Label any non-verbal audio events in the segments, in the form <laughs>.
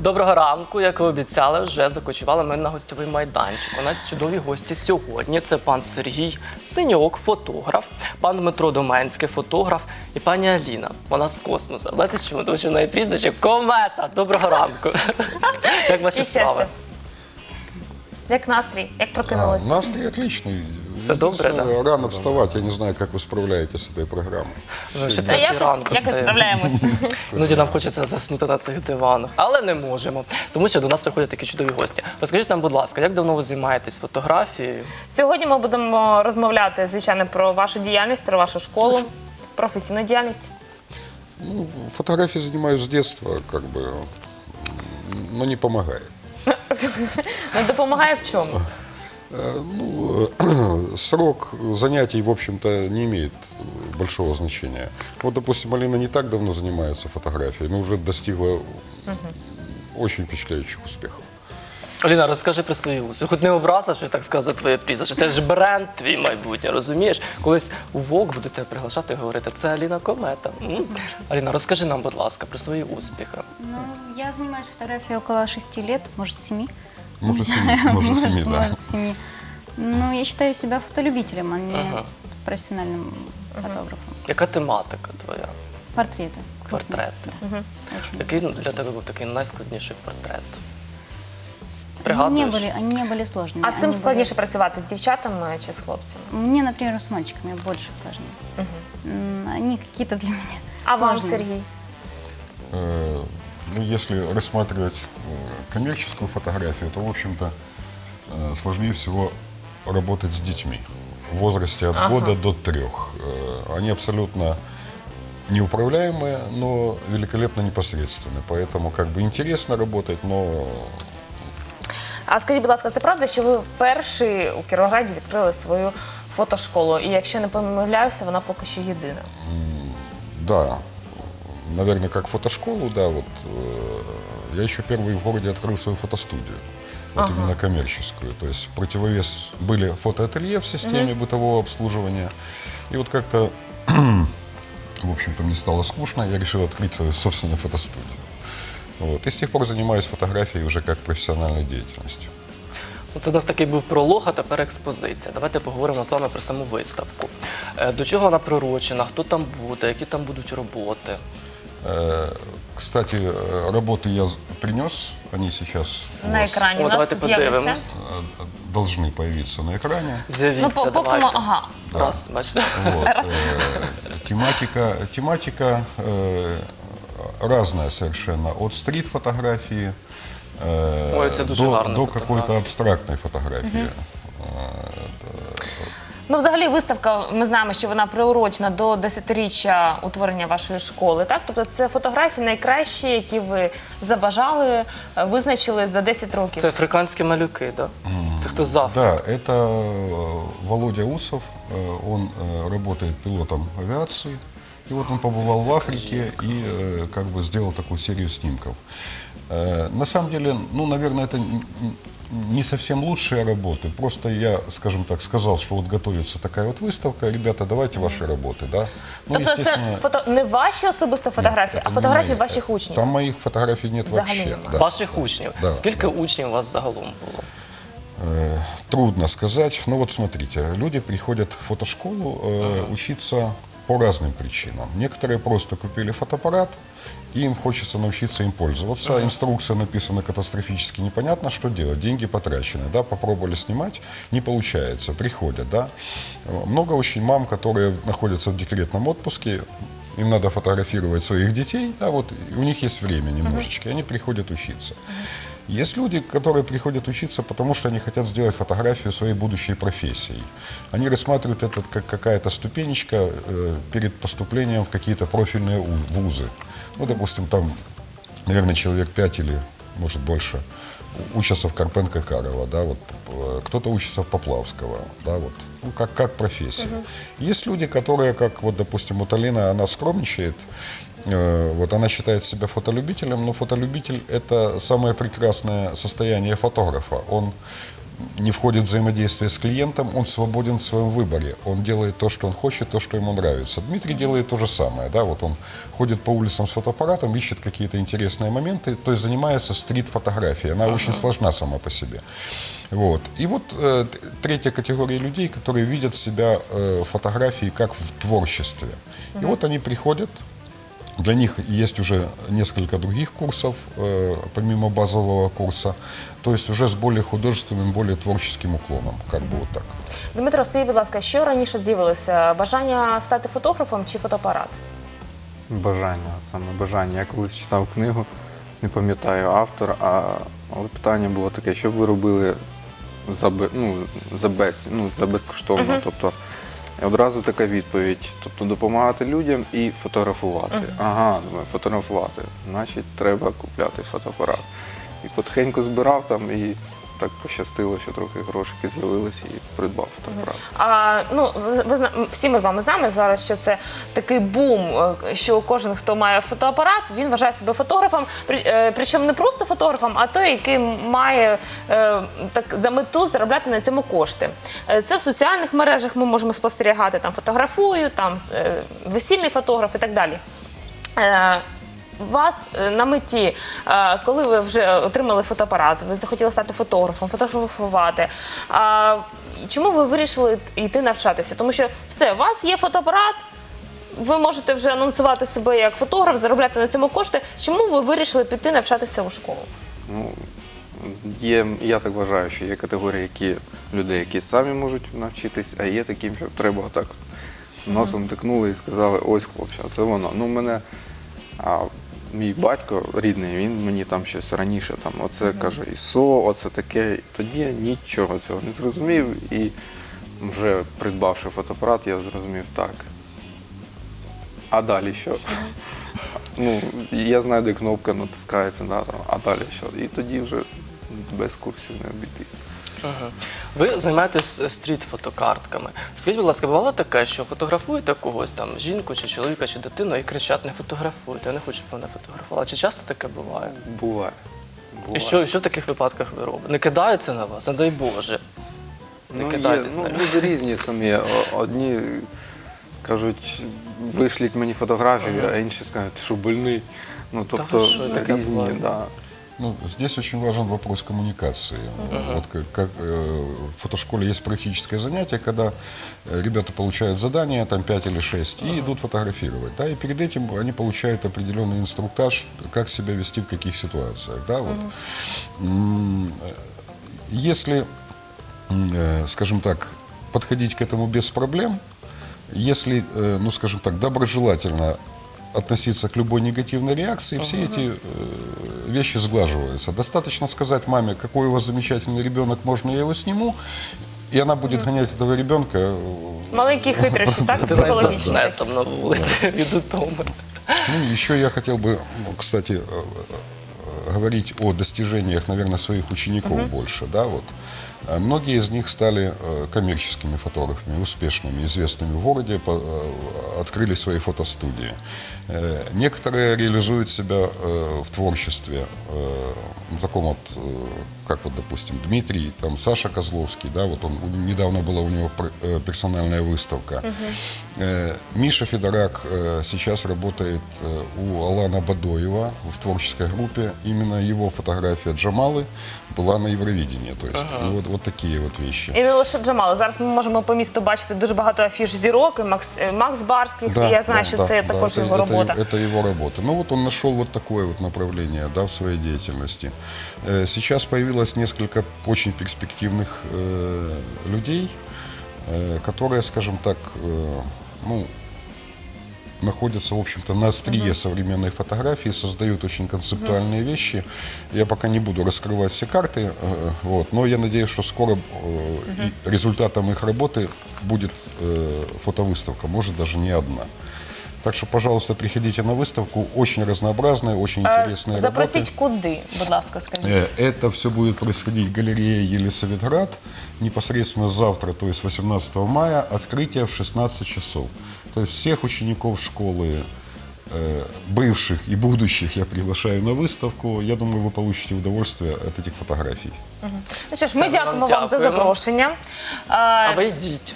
Доброго ранку, як ви обіцяли, вже закочували ми на гостьовий майданчик. У нас чудові гості сьогодні. Це пан Сергій Синьок, фотограф, пан Дмитро Доменський, фотограф, і пані Аліна. Вона з космосу. Знаєте, чому? Тому що в неї прізвище комета. Доброго ранку. <laughs> Як ваші І справи? Як настрій? Як А, прокинулися? настрой отличный. Всё доброе, Единственное, да? Рано вставать, я не знаю, как вы справляетесь с этой программой. Ну, ще Та третій якось, ранку якось стає. справляємося. <laughs> Іноді нам хочеться заснути на цих диванах, але не можемо, тому що до нас приходять такі чудові гості. Розкажіть нам, будь ласка, як давно ви займаєтесь фотографією? Сьогодні ми будемо розмовляти, звичайно, про вашу діяльність, про вашу школу, професійну діяльність. Ну, фотографией занимаюсь с детства, как бы, м, но не помогает. <laughs> Не допомагає в чому? Э, ну, э, <clears throat> срок занятий, в общем-то, не имеет большого значения. Вот, допустим, Алина не так давно занимается фотографией, но уже достигла угу. очень впечатляющих успехов. Оліна, розкажи про свої успіхи. Хоч не образа, що так сказав твоє прізвище. Це ж бренд твій майбутнє, розумієш? Колись у ВОК буде тебе приглашати і говорити, це Аліна Комета. Аліна, розкажи нам, будь ласка, про свої успіхи. Ну, я займаюся фотографією около 6 років, може 7. Мужа семьи. Мужа семьи, да. семьи. Ну, я считаю себя фотолюбителем, а не Ага. профессиональным фотографом. Какая тематика твоя? Портреты. Портреты. да, Мгм. очень для тебя был такий найскладнейший портрет? Ну, они не были, они не были сложными. А с тем они складніше працювати? с дівчатами чи с хлопцями? Мне, например, с мальчиками больше сложнее. Мгм. Они какие-то для меня А вам, сложные. Сергій? Э, Ну, если рассматривать коммерческую фотографию, то, в общем-то, э, сложнее всего работать с детьми в возрасте от года до трех. Э, Они абсолютно неуправляемые, но великолепно непосредственны. Поэтому как бы интересно работать, но А скажіть, будь ласка, це правда, що ви перші у Кіровограді відкрили свою фотошколу? І якщо не помиляюся, вона поки що єдина. да, наверное, как фотошколу, да, вот э, я еще первый в городе открыл свою фотостудию. Вот именно коммерческую. То есть противовес были фотоателье в системе бытового обслуживания. И вот как-то, <clears throat> в общем-то, мне стало скучно, я решил открыть свою собственную фотостудию. Вот. И с тех пор занимаюсь фотографией уже как профессиональной деятельностью. Ну, Це у нас такий був пролог, а тепер експозиція. Давайте поговоримо з вами про саму виставку. Е, До чого вона прирочена, хто там буде, які там будуть роботи. Э, Кстати, э, работы я з- принес, они сейчас у На вас, екрані О, у нас давайте з'явиться. подивимось. э, должны появиться на экране. З'явіться, Ну, по- поки ми, давайте. ага. Раз, бачите. Вот, э, тематика тематика э, разная совершенно. От стрит-фотографии э, Ой, это дуже до, гарна до фотографія. какой-то абстрактной фотографии. Ну, взагалі, виставка, ми знаємо, що вона приурочена до 10-річчя утворення вашої школи. Так, тобто це фотографії найкращі, які ви забажали, е, визначили за 10 років. Це африканські малюки, да? Це хто з Африки? Да, это э, Володя Усов. Э, Он э, работает пилотом авиации. И вот он побывал в Африке и э, как бы сделал такую серию снимков. Э, На самом деле, ну, наверное, это н- н- не совсем лучшие работы. Просто я, скажем так, сказал, что вот готовится такая вот выставка. Ребята, давайте ваши работы, да? Ну, тобто це фото не ваші особисто фотографії, это а не фотографії мои. ваших учнів. Там моих фотографий нет Взагалі вообще. нема. да. Ваших учнів. Да, Скільки учнів у вас загалом було? Э, Трудно сказать. Но вот смотрите, люди приходят в фотошколу э, учиться по разным причинам. Некоторые просто купили фотоаппарат, и им хочется научиться им пользоваться. Инструкция написана катастрофически непонятно, что делать. Деньги потрачены, да, попробовали снимать, не получается, приходят, да. Много очень мам, которые находятся в декретном отпуске, им надо фотографировать своих детей, да, вот у них есть время немножечко, и они приходят учиться. Есть люди, которые приходят учиться, потому что они хотят сделать фотографию своей будущей профессии. Они рассматривают это как какая-то ступенечка э, перед поступлением в какие-то профильные у- вузы. Ну, допустим, там, наверное, человек пять или, может, больше у- учатся в Карпенко Карова, да, вот э, кто-то учится в Поплавского, да, вот, ну, как, как профессия. Есть люди, которые, как вот, допустим, вот Алина, она скромничает, э, вот она считает себя фотолюбителем, но фотолюбитель – это самое прекрасное состояние фотографа. Он не входит в взаимодействие с клиентом, он свободен в своем выборе. Он делает то, что он хочет, то, что ему нравится. Дмитрий делает то же самое. Да? Вот он ходит по улицам с фотоаппаратом, ищет какие-то интересные моменты, то есть занимается стрит-фотографией. Она очень сложна сама по себе. Вот. И вот э, третья категория людей, которые видят себя э, фотографии как в творчестве. И вот они приходят, для них есть уже несколько других курсов, э, помимо базового курса, то есть уже с более художественным, более творческим уклоном, как бы вот так. Дмитро, скажіть, будь ласка, що раніше з'явилося? Бажання стати фотографом чи фотоапарат? Бажання, саме бажання. Я колись читав книгу, не пам'ятаю автор, а але питання було таке, що б ви робили за, бе- ну, за, без, ну, за безкоштовно. Тобто одразу така відповідь. Тобто допомагати людям і фотографувати. Ага, думаю, фотографувати. Значить, треба купляти фотоапарат. І потихеньку збирав там і так пощастило, що трохи грошики з'явилися і придбав фотоапарат. А ну ви, ви всі ми з вами знаємо зараз, що це такий бум, е, що кожен, хто має фотоапарат, він вважає себе фотографом. Е, Причому не просто фотографом, а той, який має е, так за мету заробляти на цьому кошти. Це в соціальних мережах ми можемо спостерігати там фотографую, там весільний фотограф і так далі. Вас е, на меті, е, коли ви вже отримали фотоапарат, ви захотіли стати фотографом, фотографувати. а Чому ви вирішили йти навчатися? Тому що все, у вас є фотоапарат, ви можете вже анонсувати себе як фотограф, заробляти на цьому кошти. Чому ви вирішили піти навчатися у школу? Ну, є, я так вважаю, що є категорії які, людей, які самі можуть навчитись, а є такі, що треба так носом тикнули і сказали, ось хлопче, це воно. Ну, мене а, мій батько рідний, він мені там щось раніше, там, оце каже, ІСО, оце таке. Тоді я нічого цього не зрозумів. І вже придбавши фотоапарат, я зрозумів так. А далі що? <laughs> Ну, я знаю, де кнопка натискається, да, там, а далі що? І тоді вже без курсів не обійтись. Ви займаєтесь стріт-фотокартками. Скажіть, будь ласка, бувало таке, що фотографуєте когось там, жінку чи чоловіка, чи дитину, і кричать, не фотографуйте, я не хочу, щоб мене фотографували. Чи часто таке буває? Буває. Буває. І що, що в таких випадках ви робите? Не кидаються на вас, не дай Боже. Не Ну, є, кидайтесь ну, на людей. люди різні самі. О- Одні кажуть, вишліть мені фотографію, а інші скажуть, що больний. Ну, тобто що, таке різні, буває? да. Ну, здесь очень важен вопрос коммуникации. Вот как, как, э, в фотошколе есть практическое занятие, когда э, ребята получают задание, там 5 или 6, и идут фотографировать. Да, и перед этим они получают определенный инструктаж, как себя вести в каких ситуациях. Да, вот. Э, Если, э, скажем так, подходить к этому без проблем, если, э, ну, скажем так, доброжелательно относиться к любой негативной реакции, все эти э, вещи сглаживаются. Достаточно сказать маме, какой у вас замечательный ребенок, можно я его сниму, и она будет гонять этого ребенка. э, Маленькі хитрощі, <laughs> так? Ти навіть Психологічні засне такі. там на вулиці <laughs> від утоми. Ну, еще я хотел бы, ну, кстати, э, э, говорить о достижениях, наверное, своих учеников больше, да, вот. Э, Многие из них стали э, коммерческими фотографами, успешными, известными в городе, э, открыли свои фотостудии. Э, Некоторые реализуют себя в творчестве, в таком вот, как вот, допустим, Дмитрий, там Саша Козловский, да, вот он недавно была у него персональная выставка. Э, Миша Федорак сейчас работает у Алана Бадоева в творческой группе. Именно его фотография Джамалы была на Евровидении. То есть ну, вот, вот такие вот вещи. І не лише Джамали. Зараз ми можемо по місту бачити дуже багато афіш зірок, і Макс, е, Макс Барських. і я знаю, що це також это, його это- робота. Это, его работа. Ну вот он нашел вот такое вот направление да, в своей деятельности. Э, Сейчас появилось несколько очень перспективных э, людей, э, которые, скажем так, э, ну, находятся, в общем-то, на острие современной фотографии, создают очень концептуальные вещи. Я пока не буду раскрывать все карты, э, вот, но я надеюсь, что скоро э, и результатом их работы будет э, фотовыставка, может даже не одна. Так что, пожалуйста, приходите на выставку. Очень разнообразные, очень Е, интересные работы. Запросіть куди, будь ласка, скажіть. Э, Это все будет происходить в галерее Елисаветград непосредственно завтра, то есть 18 мая, открытие в 16 часов. То есть всех учеников школы э, бывших и будущих я приглашаю на выставку. Я думаю, вы получите удовольствие от этих фотографий. Ну що ж, ми Все, дякуємо вам вам за дякуємо. запрошення. А А, ви йдіть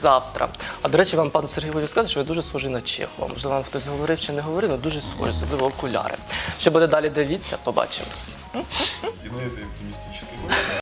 завтра. А до речі, вам пан Сергій хочу сказати, що ви дуже схожий на Чехова. Можливо, вам хтось говорив чи не говорив, але дуже схожі, особливо окуляри. Що буде далі, дивіться, побачимось. И на этой оптимистической